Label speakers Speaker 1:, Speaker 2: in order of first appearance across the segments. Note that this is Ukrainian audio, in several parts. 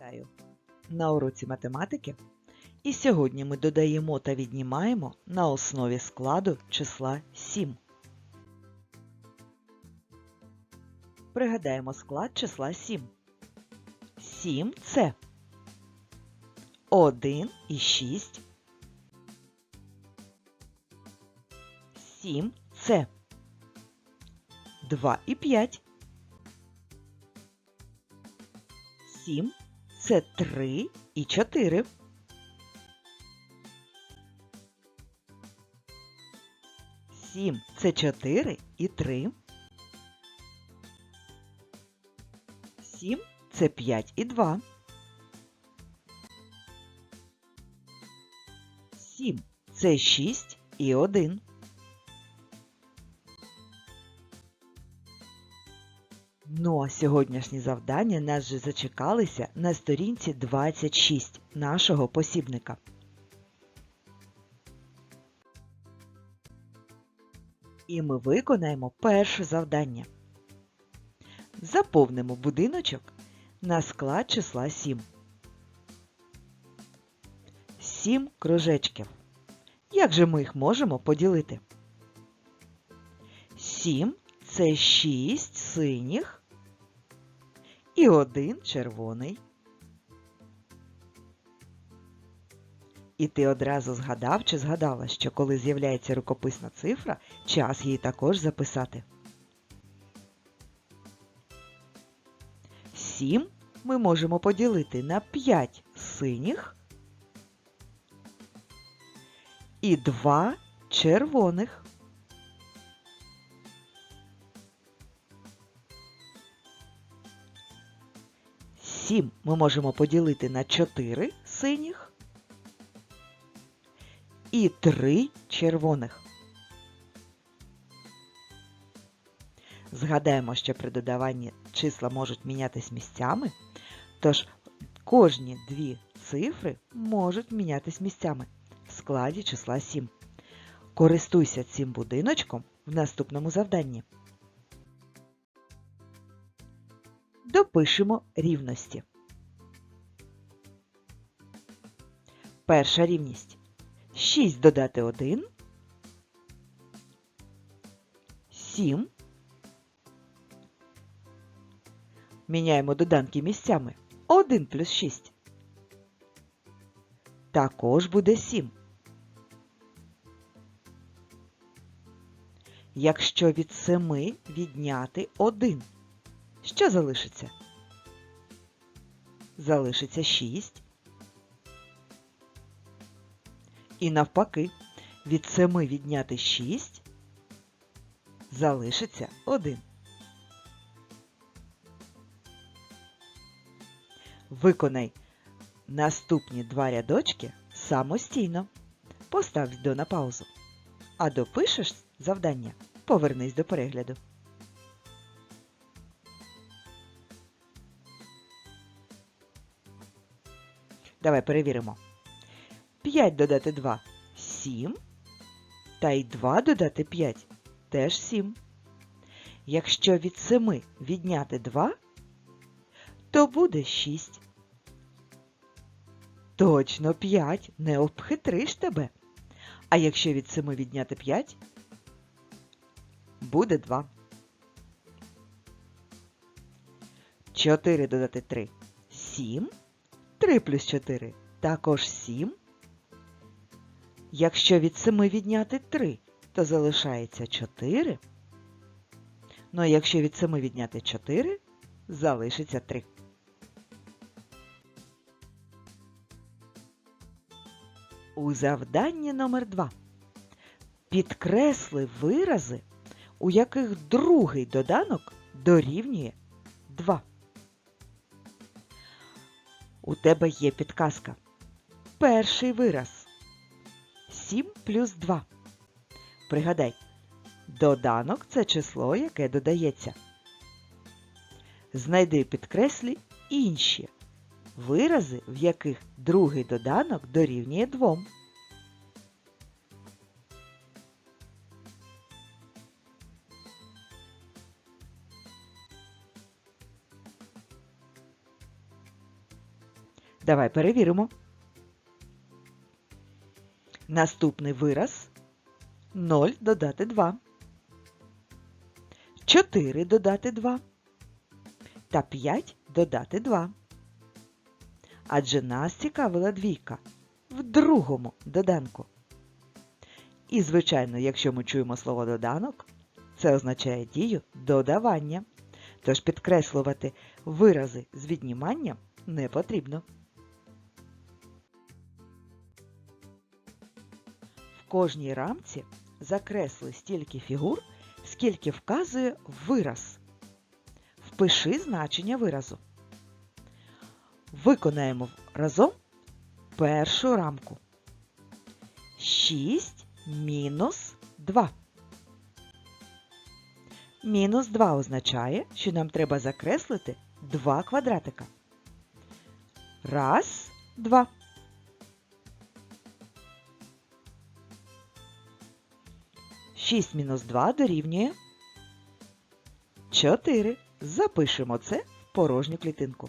Speaker 1: Вітаю! На уроці математики. І сьогодні ми додаємо та віднімаємо на основі складу числа 7. Пригадаємо склад числа 7. 7 це 1 і 6. 7 це 2 і 5. 7 це 3 і 4. Сім це 4 і 3. Сім це 5 і 2. Сім це 6 і 1. Сьогоднішні завдання нас же зачекалися на сторінці 26 нашого посібника. І ми виконаємо перше завдання. Заповнимо будиночок на склад числа 7. 7 кружечків. Як же ми їх можемо поділити? 7 це 6 синіх і один червоний. І ти одразу згадав чи згадала, що коли з'являється рукописна цифра, час її також записати. 7 ми можемо поділити на 5 синіх і 2 червоних. Сім ми можемо поділити на 4 синіх і 3 червоних. Згадаємо, що при додаванні числа можуть мінятись місцями, тож кожні дві цифри можуть мінятись місцями в складі числа 7. Користуйся цим будиночком в наступному завданні. Допишемо рівності. Перша рівність. 6 додати 1. 7. Міняємо доданки місцями. 1 плюс 6. Також буде 7. Якщо від 7 відняти 1. Що залишиться? Залишиться 6. І навпаки, від 7 відняти 6 залишиться 1. Виконай наступні два рядочки самостійно. Постав відео на паузу. А допишеш завдання, повернись до перегляду. Давай перевіримо. 5 додати 2 7. Та й 2 додати 5 теж 7. Якщо від 7 відняти 2, то буде 6. Точно 5 не обхитриш тебе. А якщо від 7 відняти 5, буде 2. 4 додати 3 7. 3 плюс 4 також 7. Якщо від 7 відняти 3, то залишається 4. Ну а якщо від 7 відняти 4, залишиться 3. У завданні номер 2 підкресли вирази, у яких другий доданок дорівнює У тебе є підказка. Перший вираз 7 плюс 2. Пригадай, доданок це число, яке додається. Знайди підкреслі інші вирази, в яких другий доданок дорівнює 2. Давай перевіримо. Наступний вираз 0 додати 2. 4 додати 2 та 5 додати 2. Адже нас цікавила двійка в другому доданку. І, звичайно, якщо ми чуємо слово доданок, це означає дію додавання. Тож підкреслювати вирази з відніманням не потрібно. Кожній рамці закресли стільки фігур, скільки вказує вираз. Впиши значення виразу. Виконаємо разом першу рамку. 6 мінус 2. Мінус 2 означає, що нам треба закреслити два квадратика. Раз, два. Шість мінус 2 дорівнює 4. Запишемо це в порожню клітинку.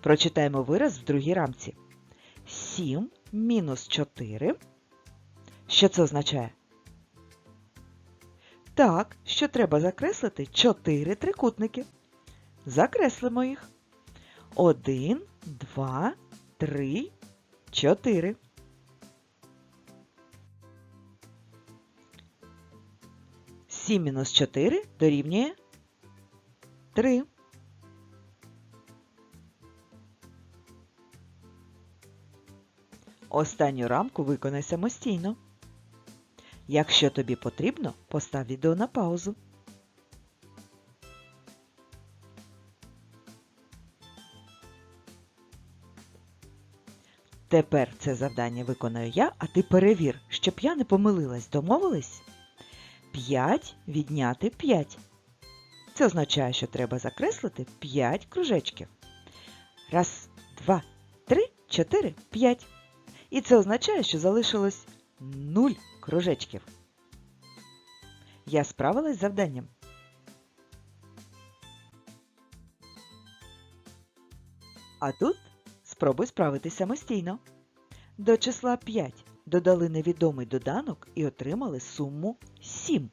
Speaker 1: Прочитаємо вираз в другій рамці. 7 мінус 4. Що це означає? Так, що треба закреслити 4 трикутники. Закреслимо їх. 1, 2, 3, 4. Сім мінус 4 дорівнює 3. Останню рамку виконай самостійно. Якщо тобі потрібно, постав відео на паузу. Тепер це завдання виконую я, а ти перевір, щоб я не помилилась. Домовились? 5 відняти 5. Це означає, що треба закреслити 5 кружечків. Раз, два, три, чотири, п'ять. І це означає, що залишилось 0 кружечків. Я справилась з завданням. А тут спробуй справитись самостійно. До числа 5 додали невідомий доданок і отримали суму 7.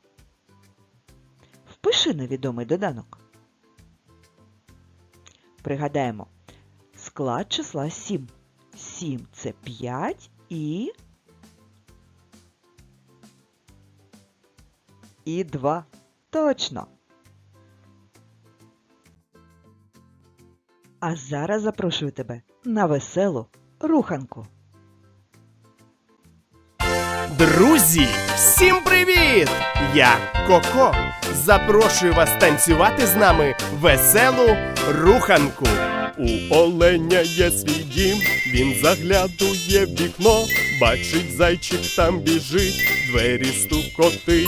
Speaker 1: Впиши невідомий доданок. Пригадаємо склад числа 7. 7 це 5 і. І 2. Точно. А зараз запрошую тебе на веселу руханку.
Speaker 2: Друзі, всім привіт! Я Коко. Запрошую вас танцювати з нами веселу руханку. У оленя є свій дім, він заглядує в вікно, бачить зайчик там біжить, двері стукотить.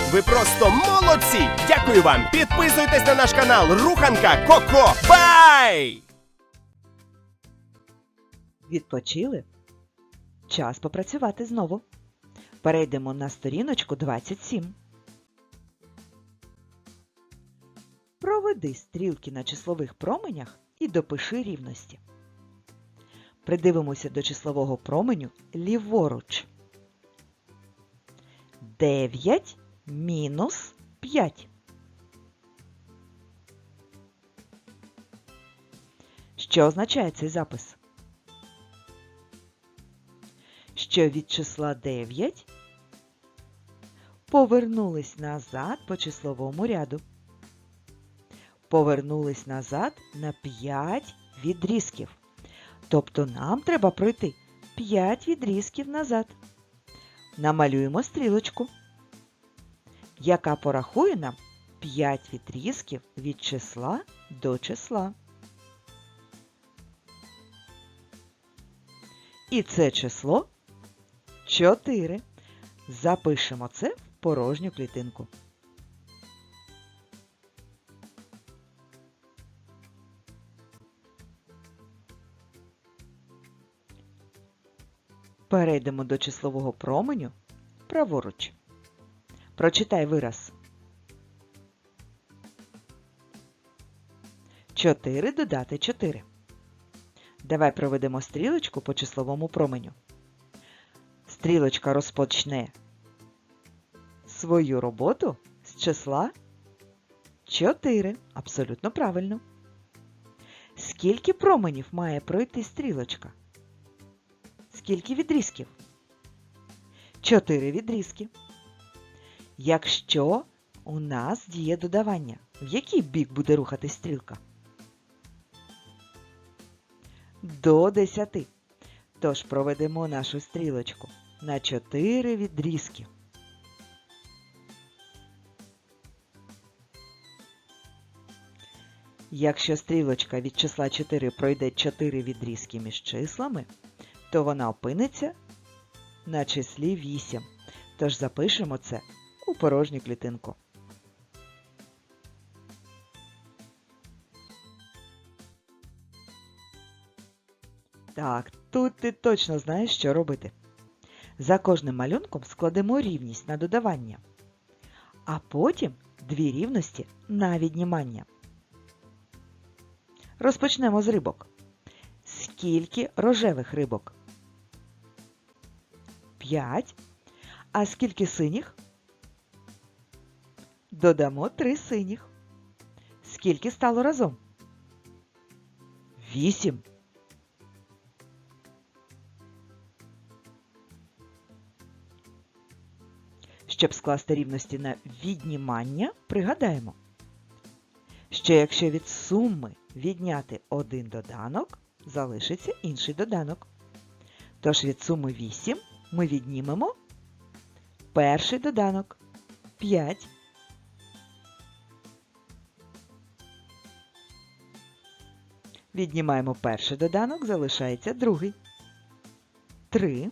Speaker 2: ви просто молодці! Дякую вам! Підписуйтесь на наш канал Руханка Коко. Бай!
Speaker 1: Відпочили? Час попрацювати знову. Перейдемо на сторіночку 27. Проведи стрілки на числових променях і допиши рівності. Придивимося до числового променю ліворуч. 9 мінус 5. Що означає цей запис? що від числа 9 повернулись назад по числовому ряду. Повернулись назад на 5 відрізків. Тобто нам треба пройти 5 відрізків назад. Намалюємо стрілочку, яка порахує нам 5 відрізків від числа до числа. І це число 4. Запишемо це в порожню клітинку. Перейдемо до числового променю праворуч. Прочитай вираз. 4 додати 4. Давай проведемо стрілочку по числовому променю стрілочка розпочне свою роботу з числа 4. Абсолютно правильно. Скільки променів має пройти стрілочка? Скільки відрізків? 4 відрізки. Якщо у нас діє додавання, в який бік буде рухатись стрілка? До 10. Тож проведемо нашу стрілочку на 4 відрізки. Якщо стрілочка від числа 4 пройде 4 відрізки між числами, то вона опиниться на числі 8. Тож запишемо це у порожню клітинку. Так, тут ти точно знаєш, що робити. За кожним малюнком складемо рівність на додавання, а потім дві рівності на віднімання. Розпочнемо з рибок. Скільки рожевих рибок? 5. А скільки синіх? Додамо 3 синіх. Скільки стало разом? 8. Щоб скласти рівності на віднімання, пригадаємо, що якщо від суми відняти один доданок, залишиться інший доданок. Тож від суми 8 ми віднімемо перший доданок 5. Віднімаємо перший доданок, залишається другий. 3.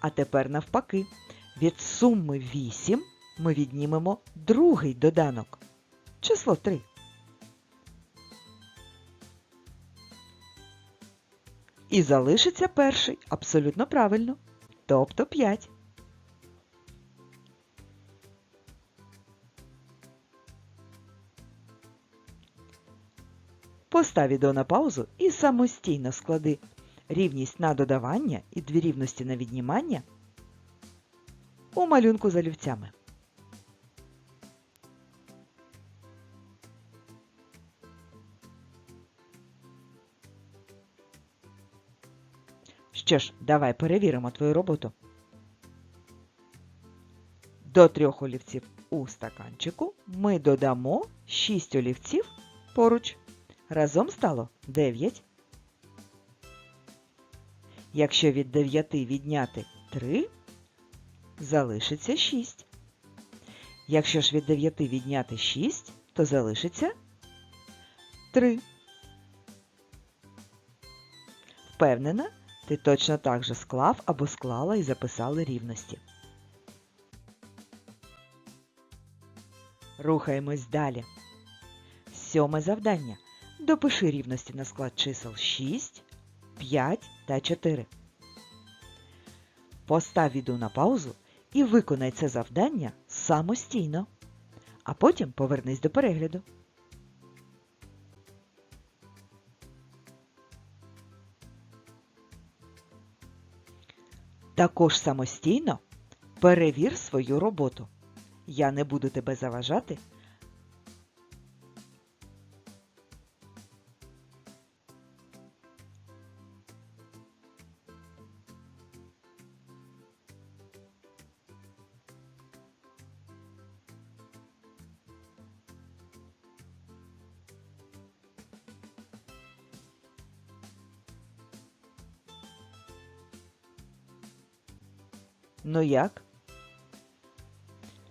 Speaker 1: А тепер навпаки. Від суми 8 ми віднімемо другий доданок. Число 3. І залишиться перший абсолютно правильно. Тобто 5. Постав відео на паузу і самостійно склади рівність на додавання і дві рівності на віднімання у малюнку за олівцями. Що ж, давай перевіримо твою роботу. До трьох олівців у стаканчику ми додамо 6 олівців поруч. Разом стало 9. Якщо від 9 відняти 3, залишиться 6. Якщо ж від 9 відняти 6, то залишиться 3. Впевнена, ти точно так же склав або склала і записали рівності. Рухаємось далі. Сьоме завдання. Допиши рівності на склад чисел 6, 5 та 4. Постав відео на паузу і виконай це завдання самостійно. А потім повернись до перегляду. Також самостійно перевір свою роботу. Я не буду тебе заважати. Ну як?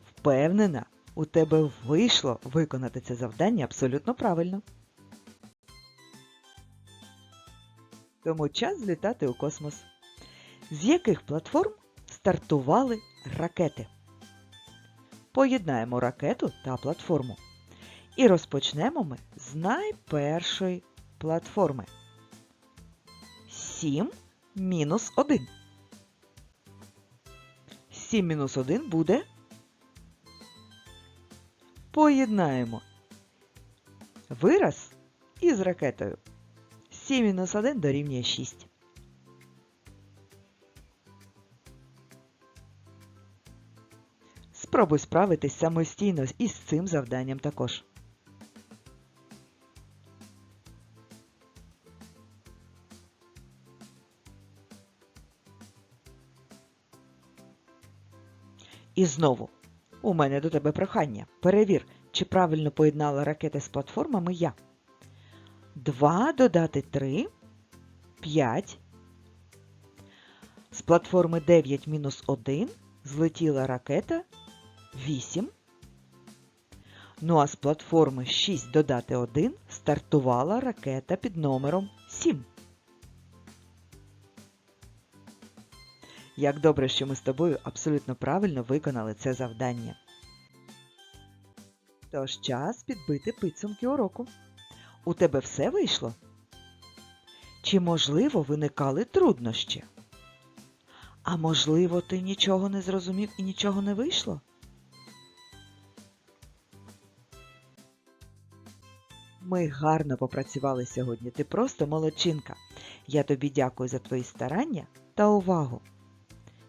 Speaker 1: Впевнена, у тебе вийшло виконати це завдання абсолютно правильно. Тому час злітати у космос. З яких платформ стартували ракети? Поєднаємо ракету та платформу. І розпочнемо ми з найпершої платформи. 7 мінус 1. 7 мінус 1 буде. Поєднаємо вираз із ракетою. 7 мінус 1 дорівнює 6. Спробуй справитись самостійно із цим завданням також. І знову, у мене до тебе прохання. Перевір, чи правильно поєднала ракети з платформами я. 2 додати 3 5. З платформи 9 мінус 1 злетіла ракета 8. Ну а з платформи 6 додати 1 стартувала ракета під номером 7. Як добре, що ми з тобою абсолютно правильно виконали це завдання. Тож час підбити підсумки уроку. У тебе все вийшло? Чи, можливо, виникали труднощі? А можливо, ти нічого не зрозумів і нічого не вийшло? Ми гарно попрацювали сьогодні. Ти просто молодчинка. Я тобі дякую за твої старання та увагу.